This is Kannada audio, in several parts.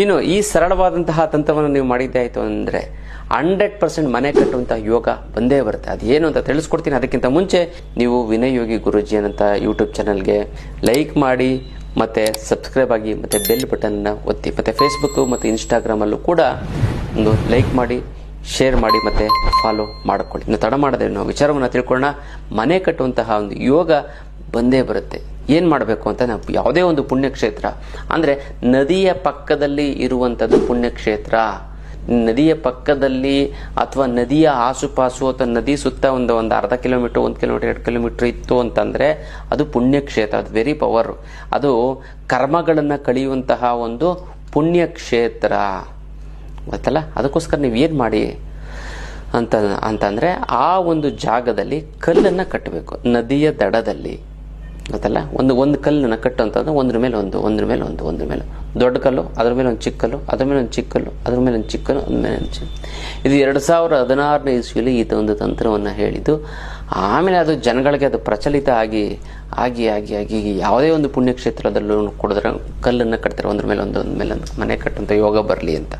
ಇನ್ನು ಈ ಸರಳವಾದಂತಹ ತಂತ್ರವನ್ನು ನೀವು ಮಾಡಿದ್ದೆ ಆಯಿತು ಅಂದರೆ ಹಂಡ್ರೆಡ್ ಪರ್ಸೆಂಟ್ ಮನೆ ಕಟ್ಟುವಂತಹ ಯೋಗ ಬಂದೇ ಬರುತ್ತೆ. ಅದು ಏನು ಅಂತ ತಿಳಿಸ್ಕೊಡ್ತೀನಿ. ಅದಕ್ಕಿಂತ ಮುಂಚೆ ನೀವು ವಿನಯ್ ಯೋಗಿ ಗುರುಜಿ ಅನ್ನಂತ ಯೂಟ್ಯೂಬ್ ಚಾನಲ್ಗೆ ಲೈಕ್ ಮಾಡಿ, ಮತ್ತೆ ಸಬ್ಸ್ಕ್ರೈಬ್ ಆಗಿ, ಮತ್ತೆ ಬೆಲ್ ಬಟನ್ನ ಒತ್ತಿ, ಮತ್ತೆ ಫೇಸ್ಬುಕ್ಕು ಮತ್ತು ಇನ್ಸ್ಟಾಗ್ರಾಮಲ್ಲೂ ಕೂಡ ಒಂದು ಲೈಕ್ ಮಾಡಿ ಶೇರ್ ಮಾಡಿ, ಮತ್ತೆ ಫಾಲೋ ಮಾಡಿಕೊಳ್ಳಿ. ಇನ್ನು ತಡ ಮಾಡದೆ ನಾವು ವಿಚಾರವನ್ನು ತಿಳ್ಕೊಳ್ಳೋಣ. ಮನೆ ಕಟ್ಟುವಂತಹ ಒಂದು ಯೋಗ ಬಂದೇ ಬರುತ್ತೆ. ಏನು ಮಾಡಬೇಕು ಅಂತ ನಾವು ಯಾವುದೇ ಒಂದು ಪುಣ್ಯಕ್ಷೇತ್ರ. ಅಂದರೆ ನದಿಯ ಪಕ್ಕದಲ್ಲಿ ಇರುವಂಥದ್ದು ಪುಣ್ಯಕ್ಷೇತ್ರ. ನದಿಯ ಪಕ್ಕದಲ್ಲಿ ಅಥವಾ ನದಿಯ ಆಸುಪಾಸು ಅಥವಾ ನದಿ ಸುತ್ತ ಒಂದು ಒಂದು ಅರ್ಧ ಕಿಲೋಮೀಟರ್, ಒಂದು ಕಿಲೋಮೀಟರ್, ಎರಡು ಕಿಲೋಮೀಟರ್ ಇತ್ತು ಅಂತಂದರೆ ಅದು ಪುಣ್ಯಕ್ಷೇತ್ರ, ಅದು ವೆರಿ ಪವರ್ ಅದು ಕರ್ಮಗಳನ್ನು ಕಳೆಯುವಂತಹ ಒಂದು ಪುಣ್ಯಕ್ಷೇತ್ರ. ಗೊತ್ತಲ್ಲ? ಅದಕ್ಕೋಸ್ಕರ ನೀವು ಏನು ಮಾಡಿ ಅಂತ, ಅಂತಂದರೆ ಆ ಒಂದು ಜಾಗದಲ್ಲಿ ಕಲ್ಲನ್ನು ಕಟ್ಟಬೇಕು. ನದಿಯ ದಡದಲ್ಲಿ. ಗೊತ್ತಲ್ಲ? ಒಂದು ಒಂದು ಕಲ್ಲನ್ನು ಕಟ್ಟುವಂಥದ್ದು ಒಂದ್ರ ಮೇಲೆ ಒಂದು, ಒಂದ್ರ ಮೇಲೆ ಒಂದು, ಒಂದ್ರ ಮೇಲೆ. ದೊಡ್ಡ ಕಲ್ಲು, ಅದ್ರ ಮೇಲೆ ಒಂದು ಚಿಕ್ಕ ಕಲ್ಲು, ಅದ್ರ ಮೇಲೆ ಒಂದು ಚಿಕ್ಕ ಕಲ್ಲು, ಅದ್ರ ಮೇಲೆ ಒಂದು ಚಿಕ್ಕ ಕಲ್ಲು, ಅದ್ರ ಮೇಲೆ ಒಂದು ಇದು ಎರಡು ಸಾವಿರ ಹದಿನಾರನೇ ಇಸ್ವಿಯಲ್ಲಿ ಈ ಒಂದು ತಂತ್ರವನ್ನು ಹೇಳಿದ್ದು. ಆಮೇಲೆ ಅದು ಜನಗಳಿಗೆ ಅದು ಪ್ರಚಲಿತ ಆಗಿ ಆಗಿ ಆಗಿ ಆಗಿ ಯಾವುದೇ ಒಂದು ಪುಣ್ಯಕ್ಷೇತ್ರದಲ್ಲೂ ಕೊಡಿದ್ರೆ ಕಲ್ಲನ್ನು ಕಟ್ತಾರೆ, ಒಂದ್ರ ಮೇಲೆ ಒಂದು ಮೇಲೆ ಒಂದು ಮನೆ ಕಟ್ಟುವಂಥ ಯೋಗ ಬರಲಿ ಅಂತ.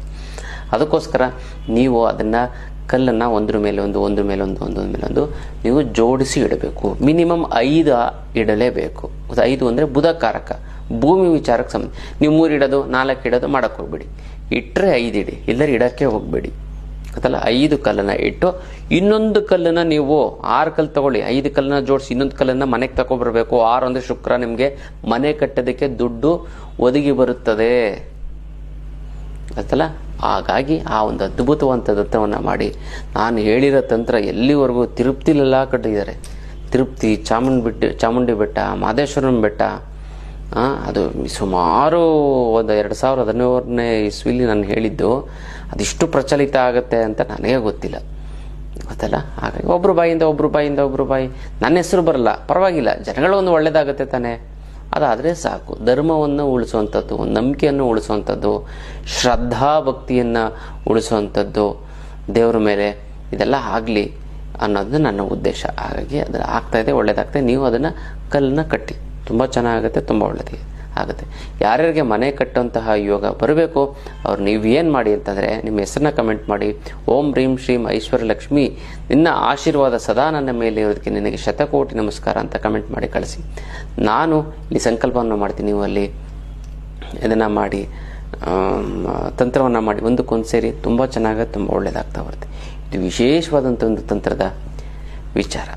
ಅದಕ್ಕೋಸ್ಕರ ನೀವು ಅದನ್ನು ಕಲ್ಲನ್ನು ಒಂದ್ರ ಮೇಲೆ ಒಂದು, ಒಂದ್ರ ಮೇಲೆ ಒಂದು ಒಂದ್ರ ಮೇಲೆ ಒಂದು ನೀವು ಜೋಡಿಸಿ ಇಡಬೇಕು. ಮಿನಿಮಮ್ ಐದು ಇಡಲೇಬೇಕು. ಐದು ಅಂದರೆ ಬುಧಕಾರಕ. ಭೂಮಿ ವಿಚಾರಕ್ಕೆ ಸಂಬಂಧ. ನೀವು ಮೂರು ಇಡೋದು, ನಾಲ್ಕು ಇಡೋದು ಮಾಡಕ್ಕೆ ಹೋಗ್ಬೇಡಿ. ಇಟ್ಟರೆ ಐದು ಇಡಿ. ಇಲ್ಲದ್ರೆ ಇಡಕ್ಕೆ ಹೋಗಬೇಡಿ. ಗೊತ್ತಲ್ಲ? ಐದು ಕಲ್ಲನ್ನು ಇಟ್ಟು ಇನ್ನೊಂದು ಕಲ್ಲನ್ನು ನೀವು ಆರು ಕಲ್ಲು ತಗೊಳ್ಳಿ. ಐದು ಕಲ್ಲನ್ನ ಜೋಡಿಸಿ ಇನ್ನೊಂದು ಕಲ್ಲನ್ನು ಮನೆಗೆ ತಗೊಂಡ್ಬರ್ಬೇಕು ಆರು ಅಂದರೆ ಶುಕ್ರ ನಿಮಗೆ ಮನೆ ಕಟ್ಟೋದಕ್ಕೆ ದುಡ್ಡು ಒದಗಿ ಬರುತ್ತದೆ. ಗೊತ್ತಲ್ಲ? ಹಾಗಾಗಿ ಆ ಒಂದು ಅದ್ಭುತವಂತ ದತ್ತವನ್ನು ಮಾಡಿ ನಾನು ಹೇಳಿರೋ ತಂತ್ರ ಎಲ್ಲಿವರೆಗೂ ತಿರುಪ್ತಿಲೆಲ್ಲ ಕಟ್ಟಿದ್ದಾರೆ. ತಿರುಪ್ತಿ, ಚಾಮುಂಡಿ ಬೆಟ್ಟ ಚಾಮುಂಡಿ ಬೆಟ್ಟ ಮಾದೇಶ್ವರನ ಬೆಟ್ಟ ಅದು ಸುಮಾರು ಒಂದು ಎರಡು ಸಾವಿರದ ಹದಿನೇಳನೇ ಇಸ್ವಿಲಿ ನಾನು ಹೇಳಿದ್ದು ಅದಿಷ್ಟು ಪ್ರಚಲಿತ ಆಗುತ್ತೆ ಅಂತ ನನಗೆ ಗೊತ್ತಿಲ್ಲ. ಗೊತ್ತಲ್ಲ? ಹಾಗಾಗಿ ಒಬ್ರು ಬಾಯಿಂದ ಒಬ್ರು ಬಾಯಿಂದ ಒಬ್ರು ಬಾಯಿ. ನನ್ನ ಹೆಸರು ಬರಲ್ಲ. ಪರವಾಗಿಲ್ಲ. ಜನಗಳು ಒಂದು ಒಳ್ಳೇದಾಗುತ್ತೆ ತಾನೇ. ಅದಾದರೆ ಸಾಕು. ಧರ್ಮವನ್ನು ಉಳಿಸುವಂಥದ್ದು, ನಂಬಿಕೆಯನ್ನು ಉಳಿಸುವಂಥದ್ದು ಶ್ರದ್ಧಾ ಭಕ್ತಿಯನ್ನು ಉಳಿಸುವಂಥದ್ದು ದೇವರ ಮೇಲೆ ಇದೆಲ್ಲ ಆಗಲಿ ಅನ್ನೋದು ನನ್ನ ಉದ್ದೇಶ. ಹಾಗಾಗಿ ಅದು ಆಗ್ತಾ ಇದೆ ಒಳ್ಳೇದಾಗ್ತದೆ ನೀವು ಅದನ್ನು ಕಲ್ಲನ್ನ ಕಟ್ಟಿ. ತುಂಬ ಚೆನ್ನಾಗುತ್ತೆ, ತುಂಬ ಒಳ್ಳೆದಿದೆ. ಆಗುತ್ತೆ. ಯಾರ್ಯಾರಿಗೆ ಮನೆ ಕಟ್ಟುವಂತಹ ಯೋಗ ಬರಬೇಕು, ಅವ್ರು ಏನು ಮಾಡಿ ಅಂತಂದರೆ ನಿಮ್ಮ ಹೆಸರನ್ನ ಕಮೆಂಟ್ ಮಾಡಿ, ಓಂ ರೀಂ ಶ್ರೀಂ ಐಶ್ವರ್ಯ ಲಕ್ಷ್ಮಿ, ನಿನ್ನ ಆಶೀರ್ವಾದ ಸದಾ ನನ್ನ ಮೇಲೆ ಇರೋದಕ್ಕೆ ನಿನಗೆ ಶತಕೋಟಿ ನಮಸ್ಕಾರ ಅಂತ ಕಮೆಂಟ್ ಮಾಡಿ ಕಳಿಸಿ. ನಾನು ಇಲ್ಲಿ ಸಂಕಲ್ಪವನ್ನು ಮಾಡ್ತೀನಿ, ನೀವು ಅಲ್ಲಿ ಇದನ್ನು ಮಾಡಿ ತಂತ್ರವನ್ನು ಮಾಡಿ, ಒಂದಕ್ಕೊಂದು ಸೇರಿ ತುಂಬ ಚೆನ್ನಾಗಿ, ತುಂಬ ಒಳ್ಳೆಯದಾಗ್ತಾ ಬರುತ್ತೆ. ಇದು ವಿಶೇಷವಾದಂಥ ಒಂದು ತಂತ್ರದ ವಿಚಾರ.